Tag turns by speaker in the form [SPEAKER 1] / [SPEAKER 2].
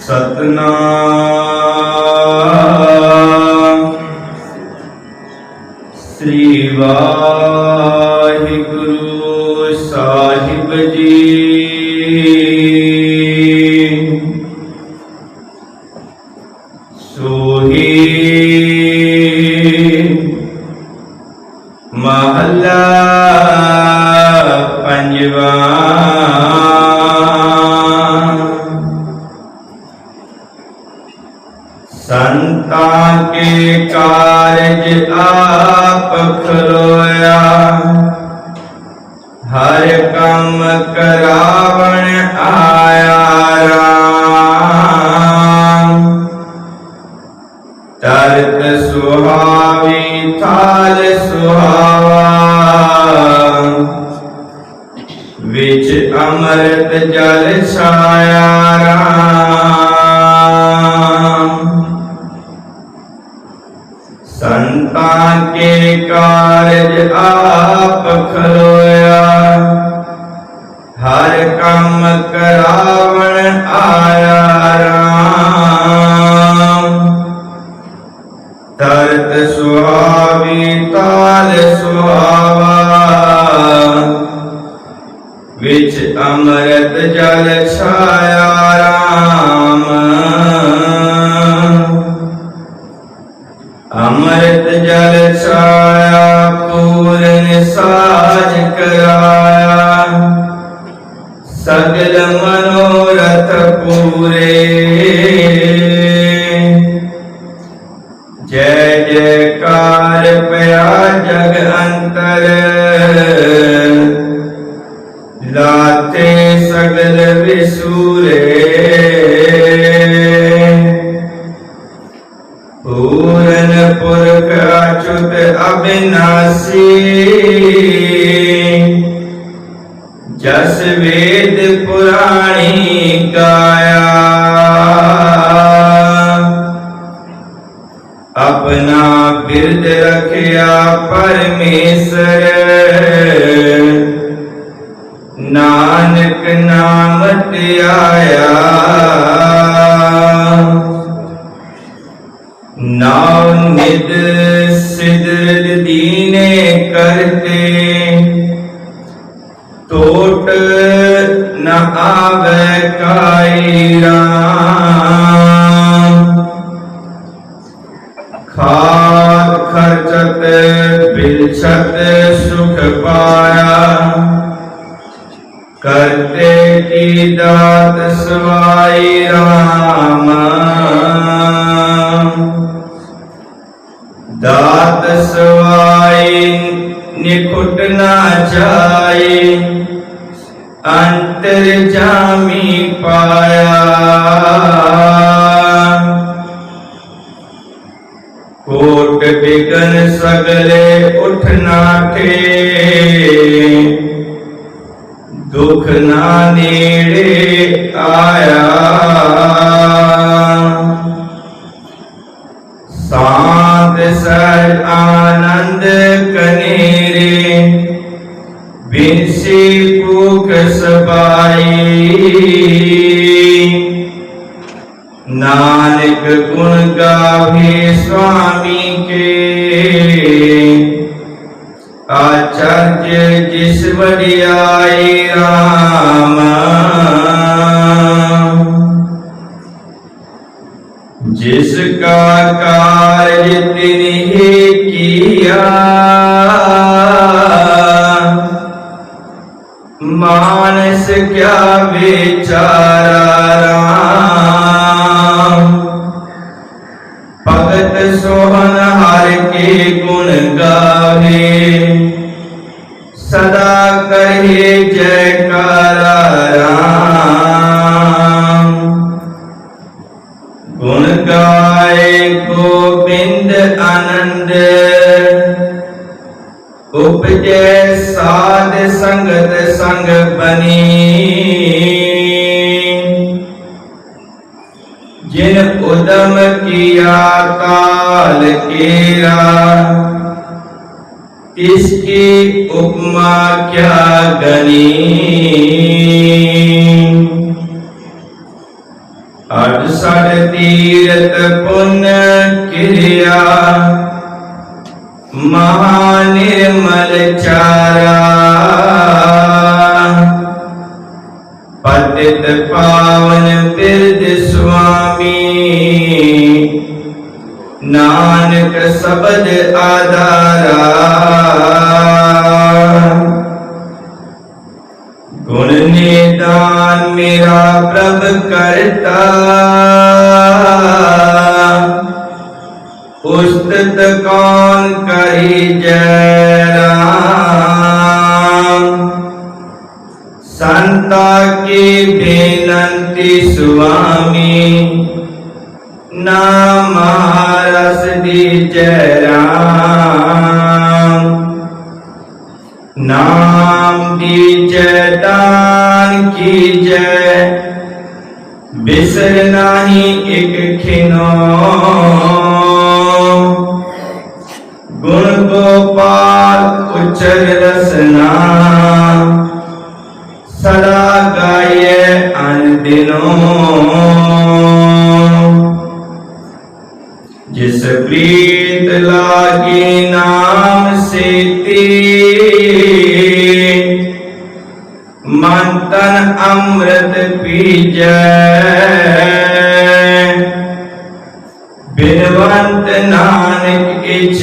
[SPEAKER 1] ਸਤਨਾਮ ਸ੍ਰੀ ਵਾਹਿਗੁਰੂ ਸਾਹਿਬ ਜੀ ਸੋਹੀ ਮਹੱਲਾ ਪੰਜਵਾ के कार्य आप खलोया हर कम करावण आया राम। तरत सुहावी, थाल सुहावा। विच अमृत जल छाया राम। ਸੰਤਾਂ ਕਾਰਜ ਆਪ ਖਲੋਇਆ। ਹਰ ਕੰਮ ਕਰਾਵਣ ਆਇਆ ਰਾਮ। ਤਰਤ ਸੁਹਾਵੀ ਤਾਲ ਸੁਹਾਵਾ ਵਿੱਚ ਅੰਮ੍ਰਿਤ ਜਲ ਛਾਇਆ साज कराया सगल मनोरथ पूरे जय जयकार पया जग अंतर लाते सगल विसूरे पूरन पुर अचुत अविनाशी। ਜਸ ਵੇਦ ਪੁਰਾਣੀ ਗਾਇਆ। ਆਪਣਾ ਬਿਰਦ ਰਖਿਆ ਪਰਮੇਸ਼ਰ। ਨਾਨਕ ਨਾਮ ਧਿਆਇਆ ਟੋਟ ਨ ਆਵੇ ਕਾਈ ਰਾਮ। ਖਾਦ ਖਰਚਤ, ਬਿਲਛਤ ਸੁਖ ਪਾਇਆ। ਕਰਤੇ ਕੀ ਦਾਤ ਸਵਾਈ ਰਾਮ। ਦਾਤ ਸਵਾਈ निकुट ना जाए अंतर्जामी पाया। कोट बिगन सगले उठ नाठे दुख ना नेड़े आया। शांत सर आनंद ਸਬਾਈ ਨਾਨਕ ਗੁਣ ਗਾਵੇ ਸੁਆਮੀ ਕੇ। ਆਚਰਜ ਜਿਸ ਵਡਿਆਈ ਰਾਮ। ਜਿਸ ਕਾ ਕਾਰਜ ਤਿਨਹਿ ਕੀਆ। क्या बेचारा राम? भगत सोहन हर के गुण गावे। सदा करे जयकारा राम। गुण गाए गोविंद आनंद उपजे साध संगत संग बनी। जिन उदम किया काल केरा इसकी उपमा क्या गनी? अड़सठ तीर्थ पुण्य क्रिया ਮਹਾਨਿਰਮਲ ਚਾਰਾ ਪਤਿਤ ਪਾਵਨ ਬਿਰਦ ਸੁਆਮੀ ਨਾਨਕ ਸਬਦ ਆਧਾਰਾ ਗੁਣ ਨੇ ਦਾਨ ਮੇਰਾ ਪ੍ਰਭ ਕਰਤਾ कौन करी जय राम संता की बेनंती स्वामी नाम रस दी जय राम नाम की जय की जय, बिसर नाही एक खिनो उच्चर रसना सदा गाये अन दिनों। जिस प्रीत लागी नाम सेती मन तन अमृत पीजै। बिनवंत नानक इछ